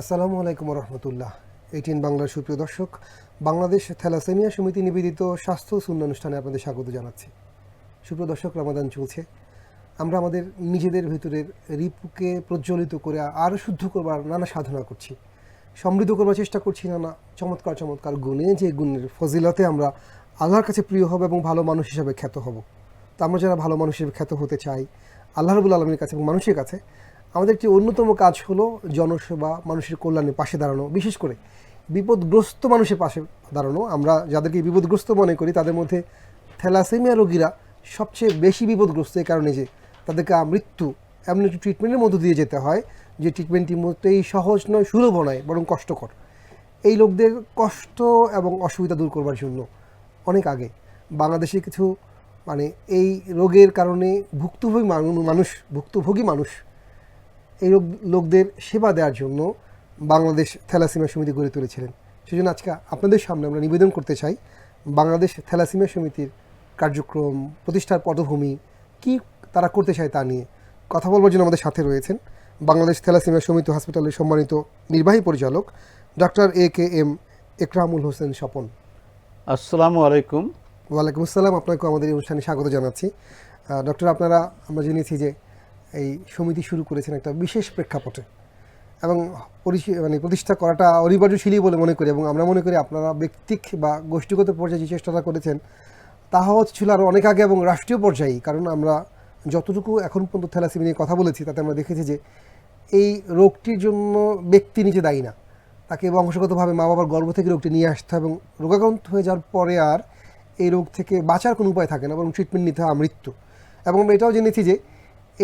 আসসালামু আলাইকুম রহমতুল্লাহ এইটিন বাংলার সুপ্রিয় দর্শক, বাংলাদেশ থ্যালাসেমিয়া সমিতি নিবেদিত স্বাস্থ্য শূন্য অনুষ্ঠানে আপনাদের স্বাগত জানাচ্ছি। সুপ্রিয় দর্শক, রমাদান চলছে। আমরা আমাদের নিজেদের ভেতরের রিপুকে প্রজ্বলিত করে আরও শুদ্ধ করবার নানা সাধনা করছি। সমৃদ্ধ করবার চেষ্টা করছি নানা চমৎকার চমৎকার গুণে, যে গুণের ফজিলতে আমরা আল্লাহর কাছে প্রিয় হব এবং ভালো মানুষ হিসাবে খ্যাত হব। তো আমরা যারা ভালো মানুষ হিসেবে খ্যাত হতে চাই, আল্লাহ রবুল আলমীর কাছে এবং মানুষের কাছে আমাদের একটি অন্যতম কাজ হলো জনসেবা, মানুষের কল্যাণে পাশে দাঁড়ানো। বিশেষ করে বিপদগ্রস্ত মানুষের পাশে দাঁড়ানো। আমরা যাদেরকে বিপদগ্রস্ত মনে করি, তাদের মধ্যে থ্যালাসেমিয়া রোগীরা সবচেয়ে বেশি বিপদগ্রস্ত এই কারণে যে তাদেরকে মৃত্যু এমন একটি ট্রিটমেন্টের মধ্য দিয়ে যেতে হয়, যে ট্রিটমেন্টটি মোটেই সহজ নয়, সুলভ নয়, বরং কষ্টকর। এই লোকদের কষ্ট এবং অসুবিধা দূর করবার জন্য অনেক আগে বাংলাদেশে কিছু মানে এই রোগের কারণে ভুক্তভোগী মানুষ ভুক্তভোগী মানুষ এই লোক লোকদের সেবা দেওয়ার জন্য বাংলাদেশ থ্যালাসিমিয়া সমিতি গড়ে তুলেছিলেন। সেজন্য আজকে আপনাদের সামনে আমরা নিবেদন করতে চাই বাংলাদেশ থ্যালাসিমিয়া সমিতির কার্যক্রম প্রতিষ্ঠার পটভূমি কি তারা করতে চায় তা নিয়ে কথা বলবার জন্য আমাদের সাথে রয়েছেন বাংলাদেশ থ্যালাসিমিয়া সমিতি হসপিটালের সম্মানিত নির্বাহী পরিচালক doctor A K M Ekramul Hossain Swapan. আসসালামু আলাইকুম। ওয়ালাইকুম আসসালাম। আপনাকে আমাদের এই অনুষ্ঠানে স্বাগত জানাচ্ছি। ডক্টর আপনারা আমরা জেনেছি যে এই সমিতি শুরু করেছেন একটা বিশেষ প্রেক্ষাপটে। এবং মানে প্রতিষ্ঠা করাটা অনিবার্য ছিলই বলে মনে করি এবং আমরা মনে করি আপনারা ব্যক্তিক বা গোষ্ঠীগত পর্যায়ে যে চেষ্টাটা করেছেন তাহা হচ্ছে ছিল আরও অনেক আগে এবং রাষ্ট্রীয় পর্যায়ে কারণ আমরা যতটুকু এখন পর্যন্ত থ্যালাসেমি নিয়ে কথা বলেছি, তাতে আমরা দেখেছি যে এই রোগটির জন্য ব্যক্তি নিজে দায়ী না। তাকে বংশগতভাবে মা বাবার গর্ভ থেকে রোগটি নিয়ে আসতে হয় এবং রোগাক্রান্ত হয়ে যাওয়ার পরে আর এই রোগ থেকে বাঁচার কোনো উপায় থাকে না, বরং ট্রিটমেন্ট নিতে হয় মৃত্যু এবং আমরা এটাও জেনেছি যে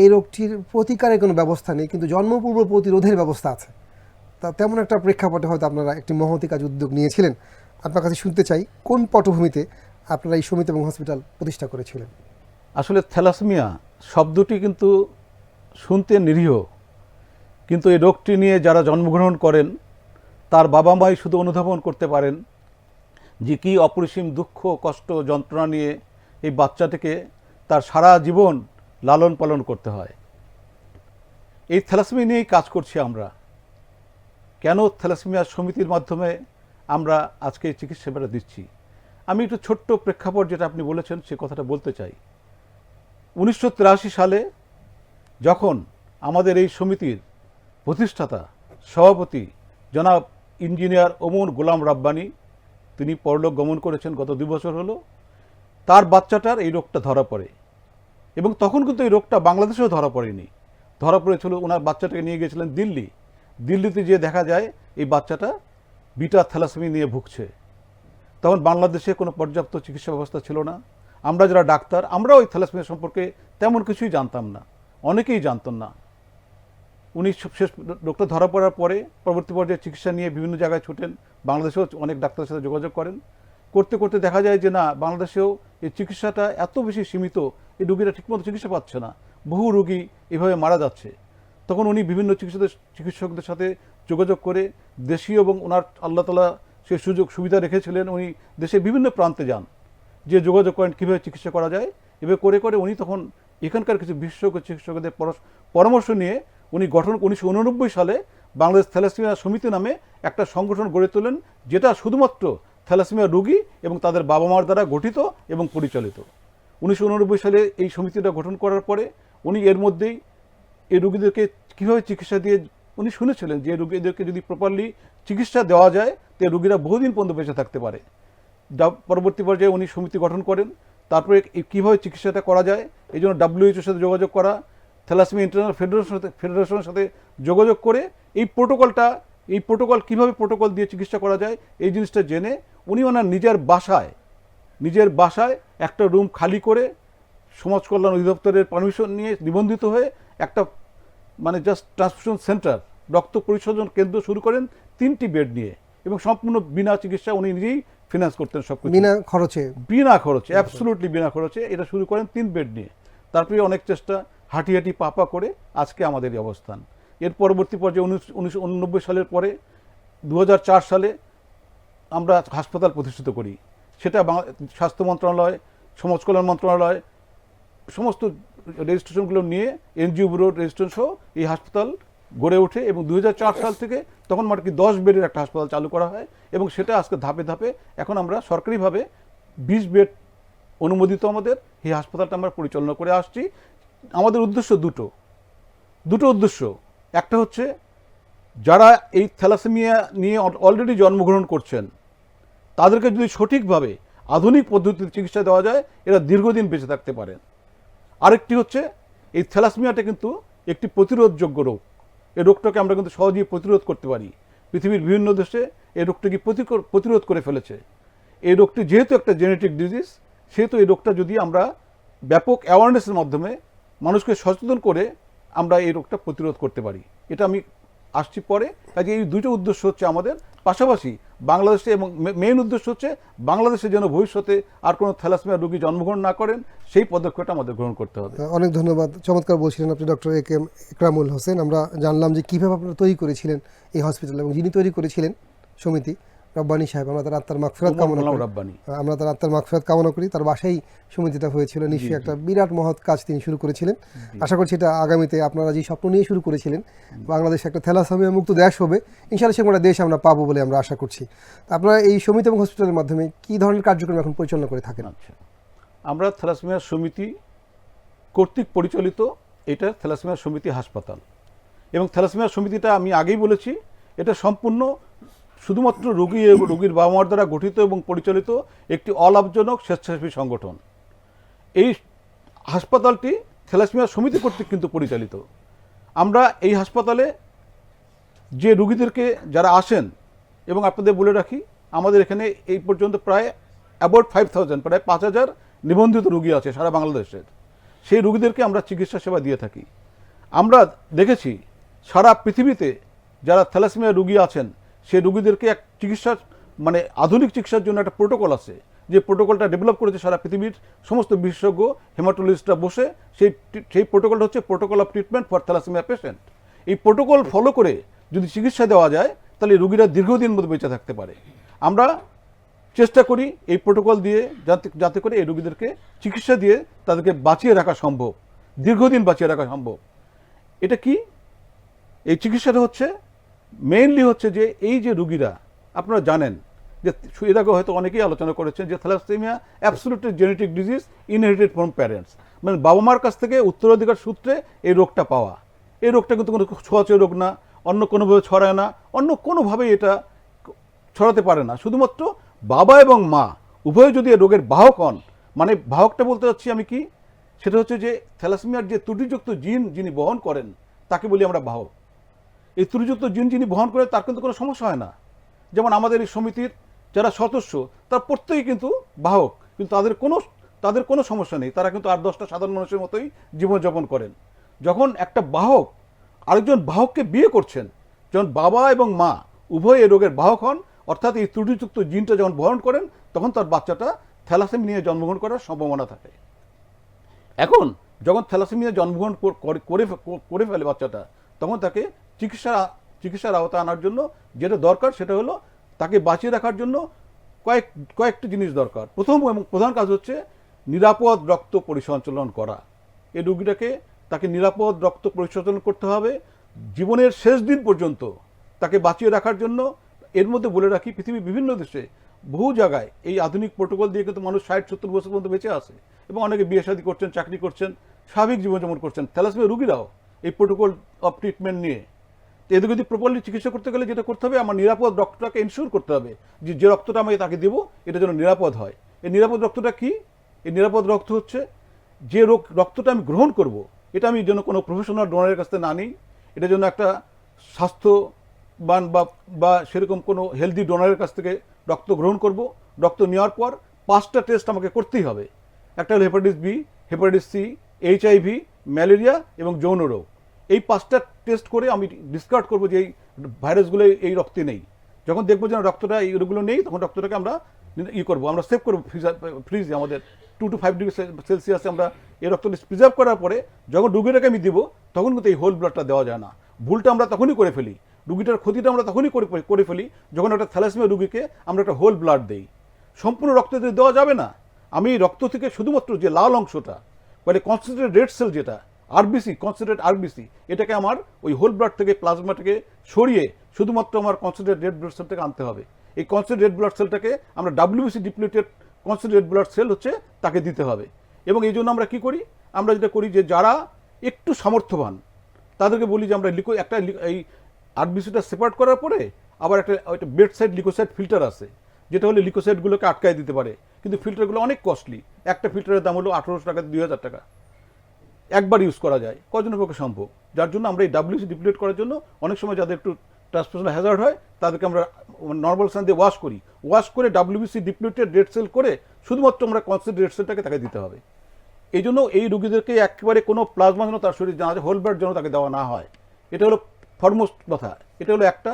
এই রোগটির প্রতিকারের কোনো ব্যবস্থা নেই, কিন্তু জন্মপূর্ব প্রতিরোধের ব্যবস্থা আছে। তা তেমন একটা প্রেক্ষাপটে হয়তো আপনারা একটি মহতি কাজ উদ্যোগ নিয়েছিলেন। আপনার কাছে শুনতে চাই, কোন পটভূমিতে আপনারা এই সমিতি এবং হসপিটাল প্রতিষ্ঠা করেছিলেন? আসলে থ্যালাসমিয়া শব্দটি কিন্তু শুনতে নিরীহ, কিন্তু এই রোগটি নিয়ে যারা জন্মগ্রহণ করেন, তার বাবা মাই শুধু অনুধাবন করতে পারেন যে কী অপরিসীম দুঃখ, কষ্ট, যন্ত্রণা নিয়ে এই বাচ্চাটিকে তার সারা জীবন লালন পালন করতে হয়। এই থ্যালাসমিয়া নিয়েই কাজ করছি আমরা। কেন থ্যালাসমিয়া সমিতির মাধ্যমে আমরা আজকে চিকিৎসা দিচ্ছি? আমি একটু ছোট্ট প্রেক্ষাপট যেটা আপনি বলেছেন, সে কথাটা বলতে চাই। উনিশশো তিরাশি সালে যখন আমাদের এই সমিতির প্রতিষ্ঠাতা, সভাপতি জনাব ইঞ্জিনিয়ার ওমর গোলাম রাব্বানি, তিনি পরলোক গমন করেছেন গত দুই বছর হলো, তার বাচ্চাটার এই রোগটা ধরা পড়ে। এবং তখন কিন্তু এই রোগটা বাংলাদেশেও ধরা পড়েনি। ধরা পড়েছিল, ওনার বাচ্চাটাকে নিয়ে গেছিলেন দিল্লি। দিল্লিতে গিয়ে দেখা যায় এই বাচ্চাটা বিটা থ্যালাসেমি নিয়ে ভুগছে। তখন বাংলাদেশে কোনো পর্যাপ্ত চিকিৎসা ব্যবস্থা ছিল না। আমরা যারা ডাক্তার আমরা ওই থ্যালাসেমিয়া সম্পর্কে তেমন কিছুই জানতাম না। অনেকেই জানতেন না। উনি শেষ রোগটা ধরা পড়ার পরে পরবর্তী পর্যায়ে চিকিৎসা নিয়ে বিভিন্ন জায়গায় ছুটেন। বাংলাদেশেও অনেক ডাক্তারের সাথে যোগাযোগ করেন। করতে করতে দেখা যায় যে না, বাংলাদেশেও এই চিকিৎসাটা এত বেশি সীমিত এই রুগীরা ঠিকমতো চিকিৎসা পাচ্ছে না। বহু রুগী এভাবে মারা যাচ্ছে। তখন উনি বিভিন্ন চিকিৎসকদের চিকিৎসকদের সাথে যোগাযোগ করে দেশীয় এবং ওনার আল্লাহ তালা সে সুযোগ, সুবিধা রেখেছিলেন উনি দেশে বিভিন্ন প্রান্তে যান। যে যোগাযোগ করেন, কীভাবে চিকিৎসা করা যায়, এভাবে করে করে উনি তখন এখানকার কিছু বিশেষজ্ঞ চিকিৎসকদের পরামর্শ নিয়ে উনি গঠন উনিশশো উননব্বই সালে বাংলাদেশ থ্যালাসেমিয়া সমিতি নামে একটা সংগঠন গড়ে তোলেন, যেটা শুধুমাত্র থ্যালাসেমিয়া রোগী এবং তাদের বাবা মার দ্বারা গঠিত এবং পরিচালিত। উনিশশো উননব্বই সালে এই সমিতিটা গঠন করার পরে উনি এর মধ্যেই এই রুগীদেরকে কীভাবে চিকিৎসা দিয়ে, উনি শুনেছিলেন যে রুগীদেরকে যদি প্রপারলি চিকিৎসা দেওয়া যায়, তো রুগীরা বহুদিন পর্যন্ত বেঁচে থাকতে পারে। যা- পরবর্তী পর্যায়ে উনি সমিতি গঠন করেন। তারপরে কীভাবে চিকিৎসাটা করা যায়, এই জন্য ডাব্লিউএইচওর সাথে যোগাযোগ করা থ্যালাসমি ইন্টারন্যাশনাল ফেডারেশন সাথে, ফেডারেশনের সাথে যোগাযোগ করে এই প্রোটোকলটা, এই প্রোটোকল কীভাবে প্রোটোকল দিয়ে চিকিৎসা করা যায়, এই জিনিসটা জেনে উনি ওনার নিজের বাসায় নিজের বাসায় একটা রুম খালি করে সমাজ কল্যাণ অধিদপ্তরের পারমিশন নিয়ে নিবন্ধিত হয়ে একটা মানে জাস্ট ট্রান্সফিউশন সেন্টার রক্ত পরিশোধন কেন্দ্র শুরু করেন তিনটি বেড নিয়ে। এবং সম্পূর্ণ বিনা চিকিৎসা উনি নিজেই ফিনান্স করতেন সব বিনা খরচে? বিনা খরচে অ্যাবসলুটলি বিনা খরচে এটা শুরু করেন তিন বেড নিয়ে। তারপরে অনেক চেষ্টা হাঁটি হাঁটি পাপা করে আজকে আমাদের এই অবস্থান। এর পরবর্তী পর্যায়ে উনিশ- উনিশশো উননব্বই সালের পরে দু হাজার চার সালে আমরা হাসপাতাল প্রতিষ্ঠিত করি। সেটা স্বাস্থ্য মন্ত্রণালয়, সমাজ কল্যাণ মন্ত্রণালয়, সমস্ত রেজিস্ট্রেশনগুলো নিয়ে এনজিও ব্যুরো, রেজিস্ট্রেশন সহ এই হাসপাতাল গড়ে ওঠে এবং দু হাজার চার সাল থেকে তখন কি দশ বেডের একটা হাসপাতাল চালু করা হয় এবং সেটা আজকে ধাপে ধাপে এখন আমরা সরকারিভাবে বিশ বেড অনুমোদিত আমাদের। এই হাসপাতালটা আমরা পরিচালনা করে আসছি। আমাদের উদ্দেশ্য দুটো। দুটো উদ্দেশ্য। একটা হচ্ছে যারা এই থ্যালাসেমিয়া নিয়ে অলরেডি জন্মগ্রহণ করছেন তাদেরকে যদি সঠিকভাবে আধুনিক পদ্ধতিতে চিকিৎসা দেওয়া যায়, এরা দীর্ঘদিন বেঁচে থাকতে পারেন আরেকটি হচ্ছে, এই থ্যালাসমিয়াটা কিন্তু একটি প্রতিরোধযোগ্য রোগ। এই রোগটাকে আমরা কিন্তু সহজেই প্রতিরোধ করতে পারি। পৃথিবীর বিভিন্ন দেশে এই রোগটাকে প্রতিরোধ করে ফেলেছে। এই রোগটি যেহেতু একটা জেনেটিক ডিজিজ সেহেতু এই রোগটা যদি আমরা ব্যাপক অ্যাওয়ারনেসের মাধ্যমে মানুষকে সচেতন করে আমরা এই রোগটা প্রতিরোধ করতে পারি। এটা আমি আসছি পরে। কাজে এই দুটো উদ্দেশ্য হচ্ছে আমাদের। পাশাপাশি বাংলাদেশে এবং মেইন উদ্দেশ্য হচ্ছে বাংলাদেশে যেন ভবিষ্যতে আর কোনো থ্যালাসমিয়া রোগী জন্মগ্রহণ না করেন, সেই পদক্ষেপটা আমাদের গ্রহণ করতে হবে। অনেক ধন্যবাদ। চমৎকার বলছিলেন আপনি doctor A K M Ikramul Hossain. আমরা জানলাম যে কীভাবে আপনারা তৈরি করেছিলেন এই হসপিটাল এবং যিনি তৈরি করেছিলেন সমিতি রব্বানী সাহেব আমরা তার আত্মার মাগফিরাত কামনা করি। আমরা তার আত্মার মাগফিরাত কামনা করি। তার বাসাই সমিতিটা হয়েছিল নিশ্চয়ই একটা বিরাট মহৎ কাজ তিনি শুরু করেছিলেন। আশা করছি এটা আগামীতে আপনারা যে স্বপ্ন নিয়ে শুরু করেছিলেন বাংলাদেশ একটা থ্যালাসেমিয়া মুক্ত দেশ হবে ইনশাআল্লাহ সেরকম একটা দেশ আমরা পাবো বলে আমরা আশা করছি। আপনারা এই সমিতি এবং হসপিটালের মাধ্যমে কি ধরনের কার্যক্রম এখন পরিচালনা করে থাকেন? আচ্ছা। আমরা থ্যালাসমিয়া সমিতি কর্তৃক পরিচালিত এটা থ্যালাসমিয়া সমিতি হাসপাতাল। এবং থ্যালাসমিয়া সমিতিটা আমি আগেই বলেছি এটা সম্পূর্ণ শুধুমাত্র রোগী রোগীর বাবা মার দ্বারা গঠিত এবং পরিচালিত একটি অলাভজনক স্বেচ্ছাসেবী সংগঠন। এই হাসপাতালটি থ্যালাসমিয়া সমিতি কর্তৃক কিন্তু পরিচালিত। আমরা এই হাসপাতালে যে রুগীদেরকে যারা আসেন, এবং আপনাদের বলে রাখি, আমাদের এখানে এই পর্যন্ত প্রায় অ্যাবাউট ফাইভ থাউজেন্ড প্রায় পাঁচ হাজার নিবন্ধিত রুগী আছে সারা বাংলাদেশের। সেই রুগীদেরকে আমরা চিকিৎসা সেবা দিয়ে থাকি। আমরা দেখেছি সারা পৃথিবীতে যারা থ্যালাসমিয়া রুগী আছেন সেই রুগীদেরকে এক চিকিৎসার মানে আধুনিক চিকিৎসার জন্য একটা প্রোটোকল আছে। যে প্রোটোকলটা ডেভেলপ করেছে সারা পৃথিবীর সমস্ত বিশেষজ্ঞ হেমাটোলজিস্টরা বসে, সেই সেই প্রোটোকলটা হচ্ছে protocol of treatment for thalassemia patient এই প্রোটোকল ফলো করে যদি চিকিৎসা দেওয়া যায়, তাহলে রুগীরা দীর্ঘদিন মতো বেঁচে থাকতে পারে। আমরা চেষ্টা করি এই প্রোটোকল দিয়ে যাতে যাতে করে এই রুগীদেরকে চিকিৎসা দিয়ে তাদেরকে বাঁচিয়ে রাখা সম্ভব। দীর্ঘদিন বাঁচিয়ে রাখা সম্ভব। এটা কি? এই চিকিৎসাটা হচ্ছে মেইনলি হচ্ছে যে এই যে রুগীরা, আপনারা জানেন যে এর আগে হয়তো অনেকেই আলোচনা করেছেন যে thalassemia absolutely genetic disease inherited from parents মানে বাবা মার কাছ থেকে উত্তরাধিকার সূত্রে এই রোগটা পাওয়া। এই রোগটা কিন্তু কোনো ছোঁয়াচে রোগ না, অন্য কোনোভাবে ছড়ায় না, অন্য কোনোভাবেই এটা ছড়াতে পারে না। শুধুমাত্র বাবা এবং মা, উভয় যদি রোগের বাহক হন মানে বাহকটা বলতে চাচ্ছি আমি কি? সেটা হচ্ছে যে থ্যালাসেমিয়ার যে ত্রুটিযুক্ত জিন যিনি বহন করেন, তাকে বলি আমরা বাহক। এই ত্রুটিযুক্ত জিন যিনি বহন করে, তার কিন্তু কোনো সমস্যা হয় না। যেমন আমাদের এই সমিতির যারা সদস্য, তার প্রত্যেকেই কিন্তু বাহক, কিন্তু তাদের কোনো তাদের কোনো সমস্যা নেই। তারা কিন্তু আট দশটা সাধারণ মানুষের মতোই জীবনযাপন করেন। যখন একটা বাহক আরেকজন বাহককে বিয়ে করছেন, যখন বাবা এবং মা উভয় এই রোগের বাহক হন, অর্থাৎ এই ত্রুটিযুক্ত জিনটা যখন বহন করেন, তখন তার বাচ্চাটা থ্যালাসেমি নিয়ে জন্মগ্রহণ করার সম্ভাবনা থাকে। এখন যখন থ্যালাসেমিয়া জন্মগ্রহণ করে করে ফেলে বাচ্চাটা, তখন তাকে চিকিৎসা চিকিৎসার আওতা আনার জন্য যেটা দরকার সেটা হলো তাকে বাঁচিয়ে রাখার জন্য কয়েক, কয়েকটি জিনিস দরকার। প্রথম এবং প্রধান কাজ হচ্ছে নিরাপদ রক্ত পরিসঞ্চালন করা। এই রুগীটাকে তাকে নিরাপদ রক্ত পরিসঞ্চালন করতে হবে। জীবনের শেষ দিন পর্যন্ত তাকে বাঁচিয়ে রাখার জন্য এর মধ্যে বলে রাখি, পৃথিবীর বিভিন্ন দেশে বহু জায়গায় এই আধুনিক প্রোটোকল দিয়ে কিন্তু মানুষ ষাট, সত্তর বছর পর্যন্ত বেঁচে আছে এবং অনেকে বিয়ে শাদী করছেন, চাকরি করছেন, স্বাভাবিক জীবনযাপন করছেন। থ্যালাসমিয়া রুগীরাও এই প্রোটোকল অফ ট্রিটমেন্ট নিয়ে তো এদের যদি প্রপারলি চিকিৎসা করতে গেলে যেটা করতে হবে, আমার নিরাপদ রক্তটাকে ইনশিওর করতে হবে যে যে রক্তটা আমি তাকে দেবো, এটা যেন নিরাপদ হয়। এই নিরাপদ রক্তটা কি? এই নিরাপদ রক্ত হচ্ছে যে রোগ, রক্তটা আমি গ্রহণ করব, এটা আমি যেন কোনো প্রফেশনাল ডোনারের কাছ থেকে না নিই, এটা যেন একটা স্বাস্থ্যবান বা বা সেরকম কোনো হেলদি ডোনারের কাছ থেকে রক্ত গ্রহণ করব। রক্ত নেওয়ার পর পাঁচটা টেস্ট আমাকে করতেই হবে। একটা হলো hepatitis B hepatitis C HIV malaria এবং যৌন রোগ। এই পাঁচটা টেস্ট করে আমি ডিসকার্ড করব যে এই ভাইরাসগুলো এই রক্তে নেই। যখন দেখব যে রক্তটা এই রোগগুলো নেই, তখন রক্তটাকে আমরা ই করব। আমরা সেভ করব ফ্রিজে আমাদের টু টু ফাইভ ডিগ্রি সেলসিয়াসে আমরা এই রক্তটা প্রিজার্ভ করার পরে যখন রুগীটাকে আমি দিব, তখন কিন্তু এই হোল ব্লাডটা দেওয়া যায় না। ভুলটা আমরা তখনই করে ফেলি। রুগীটার ক্ষতিটা আমরা তখনই করে করে ফেলি যখন একটা থ্যালাসমিয়া রুগীকে আমরা একটা হোল ব্লাড দেই। সম্পূর্ণ রক্ত দেওয়া যাবে না, আমি রক্ত থেকে শুধুমাত্র যে লাল অংশটা মানে কনসেন্ট্রেট রেড সেল যেটা আরবিসি কনসেন্ট্রেট আরবিসি এটাকে আমার ওই হোল ব্লাড থেকে প্লাজমাটাকে সরিয়ে শুধুমাত্র আমার কনসেন্ট্রেট রেড ব্লাড সেলটাকে আনতে হবে। এই কনসেন্ট্রেট রেড ব্লাড সেলটাকে আমরা WBC depleted concentrate blood cell হচ্ছে তাকে দিতে হবে। এবং এই জন্য আমরা কি করি? আমরা যেটা করি যে যারা একটু সামর্থ্যবান, তাদেরকে বলি যে আমরা লিকো, একটা এই আরবিসিটা সেপারেট করার পরে আবার একটা একটা বেড সাইড লিকোসাইড ফিল্টার আছে, যেটা হলে লিকোসাইডগুলোকে আটকায় দিতে পারে। কিন্তু ফিল্টারগুলো অনেক কস্টলি একটা ফিল্টারের দাম হলো আঠারোশো টাকা, দুই হাজার টাকা। একবার ইউজ করা যায়। কজনের পক্ষে সম্ভব? যার জন্য আমরা এই ডাব্লিউসি ডিপ্লিট করার জন্য অনেক সময় যাদের একটু ট্রান্সপোর্টেশন হ্যাজার্ড হয়, তাদেরকে আমরা নর্মাল সান দিয়ে ওয়াশ করি। ওয়াশ করে ডাব্লিউবিসি ডিপ্লিটেড রেড সেল করে শুধুমাত্র আমরা কনসেন্ট রেড সেলটাকে তাকে দিতে হবে। এই জন্য এই রুগীদেরকে একেবারে কোনো প্লাজমা যেন তার শরীর জানা হোল ব্লাড যেন তাকে দেওয়া না হয়। এটা হলো ফরমোস্ট কথা। এটা হলো একটা।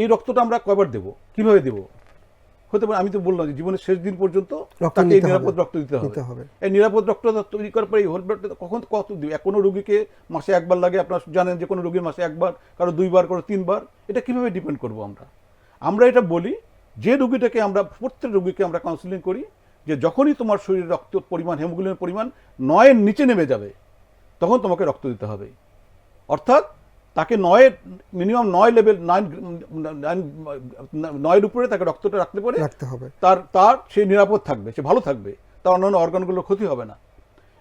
এই রক্তটা আমরা কয়বার দেবো? কীভাবে দেবো? হতে পারে আমি তো বললাম যে জীবনের শেষ দিন পর্যন্ত তাকে এই নিরাপদ রক্ত দিতে হবে। এই নিরাপদ রক্তটা তৈরি করার পরে এই হোল ব্লাডটা কখন কত দিবে কোনো রুগীকে মাসে একবার লাগে আপনারা জানেন যে কোনো রুগীর মাসে একবার কারও দুইবার কারও তিনবার এটা কীভাবে ডিপেন্ড করব আমরা? আমরা এটা বলি যে রুগীটাকে আমরা প্রত্যেক রুগীকে আমরা কাউন্সিলিং করি যে যখনই তোমার শরীরে রক্ত পরিমাণ হেমোগ্লোবিনের পরিমাণ নয়ের নিচে নেমে যাবে তখন তোমাকে রক্ত দিতে হবে। অর্থাৎ তাকে নয়ের মিনিমাম নয় লেভেল নাইন নয়ের উপরে তাকে রক্তটা রাখতে পারে। রাখতে হবে। তার তার সে নিরাপদ থাকবে সে ভালো থাকবে। তার অন্যান্য অর্গানগুলো ক্ষতি হবে না।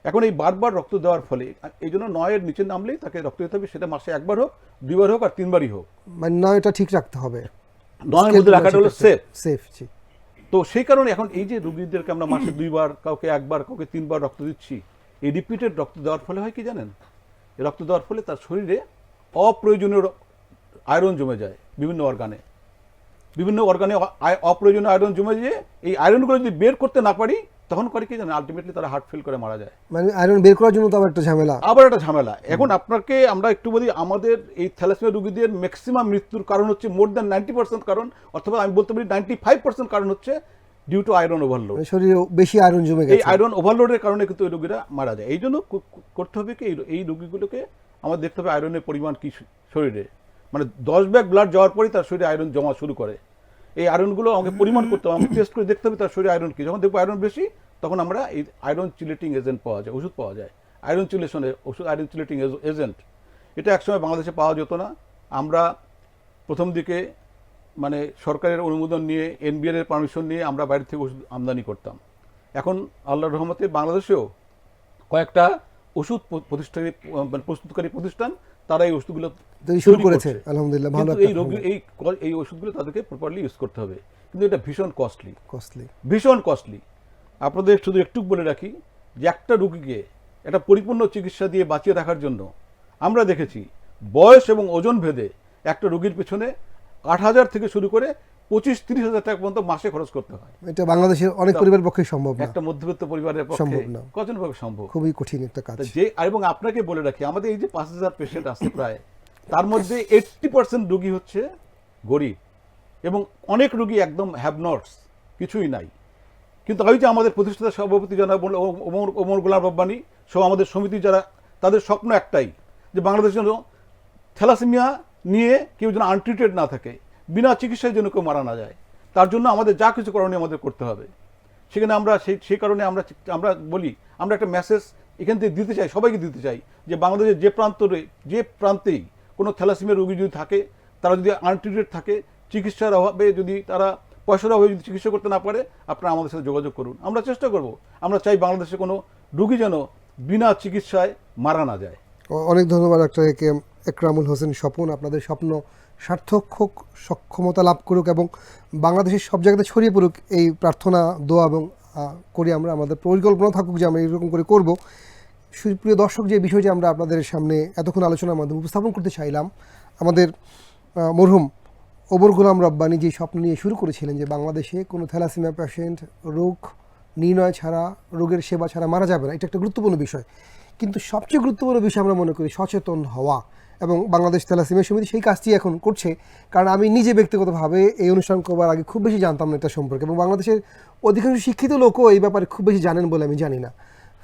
এখন এই বারবার রক্ত দেওয়ার ফলে এই জন্য নয়ের নিচে নামলেই তাকে রক্ত দিতে হবে সেটা মাসে একবার হোক দুইবার হোক আর তিনবারই হোক। মানে না এটা ঠিক রাখতে হবে। নয়ের মধ্যে রাখাটা হলো সেফ সেফ জি। তো সেই কারণে এখন এই যে রুগীদেরকে আমরা মাসে দুইবার কাউকে একবার কাউকে তিনবার রক্ত দিচ্ছি এই রিপিটেড রক্ত দেওয়ার ফলে হয় কি জানেন? রক্ত দেওয়ার ফলে তার শরীরে অপ্রয়োজনীয় আয়রন জমে যায় বিভিন্ন অর্গানে। বিভিন্ন অর্গানে অপ্রয়োজনীয় আয়রন জমে যেয়ে এই আয়রনগুলো যদি বের করতে না পারি তখন করে কি জানেন? আলটিমেটলি তারা হার্ট ফেল করে মারা যায়। মানে আয়রন বের করার জন্য তো আবার একটা ঝামেলা। আবার একটা ঝামেলা। এখন আপনাকে আমরা একটু বলি আমাদের এই থ্যালাসেমিয়া রোগীদের ম্যাক্সিমাম মৃত্যুর কারণ হচ্ছে মোর দ্যান নাইনটি পার্সেন্ট কারণ অথবা আমি বলতে পারি নাইনটি ফাইভ পার্সেন্ট কারণ হচ্ছে ডিউ টু আয়রন ওভারলোড শরীরে বেশি আয়রন জমে গেছে। এই আয়রন ওভারলোডের কারণে কিন্তু এই রোগীরা মারা যায়। এই জন্য করতে হবে কি এই রোগীগুলোকে আমাদের দেখতে হবে আয়রনের পরিমাণ কি শরীরে। মানে দশ ব্যাগ ব্লাড যাওয়ার পরেই তার শরীরে আয়রন জমা শুরু করে। এই আয়রনগুলো আমাকে পরিমাণ করতে হবে। আমাকে টেস্ট করে দেখতে হবে তার শরীরে আয়রন কি। যখন দেখব আয়রন বেশি তখন আমরা এই আয়রন চিলেটিং এজেন্ট পাওয়া যায় ওষুধ পাওয়া যায়। আয়রন চিলেশনের ওষুধ আয়রন চিলেটিং এজেন্ট এটা একসময় বাংলাদেশে পাওয়া যেত না। আমরা প্রথম দিকে মানে সরকারের অনুমোদন নিয়ে এনবিআর এর পারমিশন নিয়ে আমরা বাইরে থেকে ওষুধ আমদানি করতাম। এখন আল্লাহর রহমতে বাংলাদেশেও কয়েকটা ওষুধ প- প্রতিষ্ঠানী মানে প্রস্তুতকারী প্রতিষ্ঠান তারা এই ওষুধগুলো শুরু করেছে। আলহামদুলিল্লাহ ভালো এই রোগী এই এই ওষুধগুলো তাদেরকে প্রপারলি ইউজ করতে হবে। কিন্তু এটা ভীষণ কস্টলি কস্টলি ভীষণ কস্টলি আপনাদের শুধু একটু বলে রাখি যে একটা রুগীকে একটা পরিপূর্ণ চিকিৎসা দিয়ে বাঁচিয়ে রাখার জন্য আমরা দেখেছি বয়স এবং ওজন ভেদে একটা রুগীর পেছনে আট হাজার থেকে শুরু করে পঁচিশ তিরিশ হাজার টাকা পর্যন্ত মাসে খরচ করতে হয়। এটা বাংলাদেশের অনেক পরিবারের পক্ষে সম্ভব না। একটা মধ্যবিত্ত পরিবারের পক্ষে সম্ভব না। কজন পক্ষে সম্ভব? খুবই কঠিন একটা কাজ। যে আর এবং আপনাকে বলে রাখি আমাদের এই যে পাঁচ হাজার পেশেন্ট আছে প্রায় তার মধ্যে এইট্টি পার্সেন্ট রুগী হচ্ছে গরিব এবং অনেক রুগী একদম হ্যাভ নটস কিছুই নাই। কিন্তু ওই যে আমাদের প্রতিষ্ঠাতা সভাপতি যারা ওমর ওমর গোলাম রব্বানি সহ আমাদের সমিতি যারা তাদের স্বপ্ন একটাই যে বাংলাদেশ যেন থ্যালাসেমিয়া নিয়ে কেউ যেন আনট্রিটেড না থাকে। বিনা চিকিৎসায় যেন কেউ মারা না যায়। তার জন্য আমাদের যা কিছু করণীয় আমাদের করতে হবে। সেখানে আমরা সেই সেই কারণে আমরা আমরা বলি, আমরা একটা মেসেজ এখান থেকে দিতে চাই, সবাইকে দিতে চাই যে বাংলাদেশের যে প্রান্তরে, যে প্রান্তেই কোনো থ্যালাসেমিয়া রোগী যদি থাকে, তারা যদি আনট্রিটেড থাকে, চিকিৎসার অভাবে যদি তারা পয়সার অভাবে যদি চিকিৎসা করতে না পারে, আপনারা আমাদের সাথে যোগাযোগ করুন। আমরা চেষ্টা করব, আমরা চাই বাংলাদেশে কোনো রুগী যেন বিনা চিকিৎসায় মারা না যায়। অনেক ধন্যবাদ doctor A K M Ekramul Hossain Swapan আপনাদের স্বপ্ন সার্থক হোক, সক্ষমতা লাভ করুক এবং বাংলাদেশের সব জায়গাতে ছড়িয়ে পড়ুক এই প্রার্থনা, দোয়া এবং করি আমরা, আমাদের পরিকল্পনা থাকুক যে আমরা এরকম করে করব। সুপ্রিয় দর্শক, যে বিষয়টি আমরা আপনাদের সামনে এতক্ষণ আলোচনার মাধ্যমে উপস্থাপন করতে চাইলাম, আমাদের মরহুম ওমর গোলাম রব্বানি যে স্বপ্ন নিয়ে শুরু করেছিলেন যে বাংলাদেশে কোনো থ্যালাসিমিয়া পেশেন্ট রোগ নির্ণয় ছাড়া, রোগের সেবা ছাড়া মারা যাবে না, এটা একটা গুরুত্বপূর্ণ বিষয়। কিন্তু সবচেয়ে গুরুত্বপূর্ণ বিষয় আমরা মনে করি সচেতন হওয়া। এবং বাংলাদেশ থ্যালাসিমিয়া সমিতি সেই কাজটি এখন করছে। কারণ আমি নিজে ব্যক্তিগতভাবে এই অনুষ্ঠান করবার আগে খুব বেশি জানতাম না এটা সম্পর্কে এবং বাংলাদেশের অধিকাংশ শিক্ষিত লোকও এই ব্যাপারে খুব বেশি জানেন বলে আমি জানি না।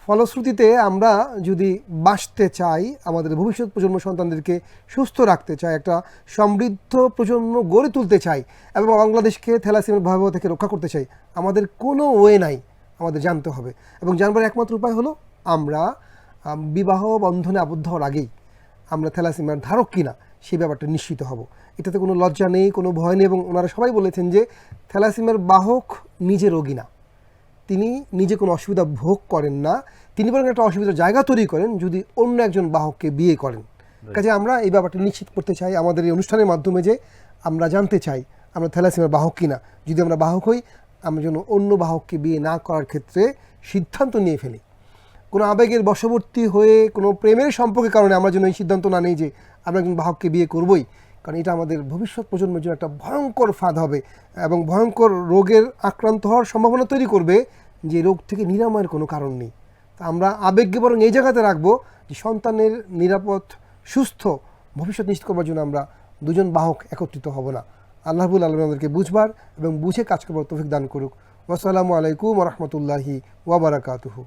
ফলশ্রুতিতে আমরা যদি বাঁচতে চাই, আমাদের ভবিষ্যৎ প্রজন্ম সন্তানদেরকে সুস্থ রাখতে চাই, একটা সমৃদ্ধ প্রজন্ম গড়ে তুলতে চাই এবং বাংলাদেশকে থ্যালাসিমিয়ার ভয়াবহ থেকে রক্ষা করতে চাই, আমাদের কোনো ওয়ে নাই, আমাদের জানতে হবে। এবং জানবার একমাত্র উপায় হলো আমরা বিবাহ বন্ধনে আবদ্ধ হওয়ার আগেই আমরা থ্যালাসেমিয়ার ধারক কিনা সেই ব্যাপারটা নিশ্চিত হব। এটাতে কোনো লজ্জা নেই কোনো ভয় নেই এবং ওনারা সবাই বলেছেন যে থ্যালাসেমিয়ার বাহক নিজে রোগী না। তিনি নিজে কোনো অসুবিধা ভোগ করেন না। তিনি বরং একটা অসুবিধার জায়গা তৈরি করেন যদি অন্য একজন বাহককে বিয়ে করেন। কাজে আমরা এই ব্যাপারটা নিশ্চিত করতে চাই আমাদের এই অনুষ্ঠানের মাধ্যমে যে আমরা জানতে চাই আমরা থ্যালাসেমিয়ার বাহক কিনা। যদি আমরা বাহক হই আমরা যেন অন্য বাহককে বিয়ে না করার ক্ষেত্রে সিদ্ধান্ত নিয়ে ফেলি। কোনো আবেগের বশবর্তী হয়ে কোনো প্রেমের সম্পর্কের কারণে আমরা যেন এই সিদ্ধান্ত না নেই যে আমরা একজন বাহককে বিয়ে করবই, কারণ এটা আমাদের ভবিষ্যৎ প্রজন্মের জন্য একটা ভয়ঙ্কর ফাঁদ হবে এবং ভয়ঙ্কর রোগের আক্রান্ত হওয়ার সম্ভাবনা তৈরি করবে যে রোগ থেকে নিরাময়ের কোনো কারণ নেই। তা আমরা আবেগকে বরং এই জায়গাতে রাখব যে সন্তানের নিরাপদ, সুস্থ ভবিষ্যৎ নিশ্চিত করবার জন্য আমরা দুজন বাহক একত্রিত হব না। আল্লাহবুল আলম আমাদেরকে বুঝবার এবং বুঝে কাজ করবার তৌফিক দান করুক। ওয়াসালামু আলাইকুম রহমতুল্লাহি ওয়াবারাকাতুহু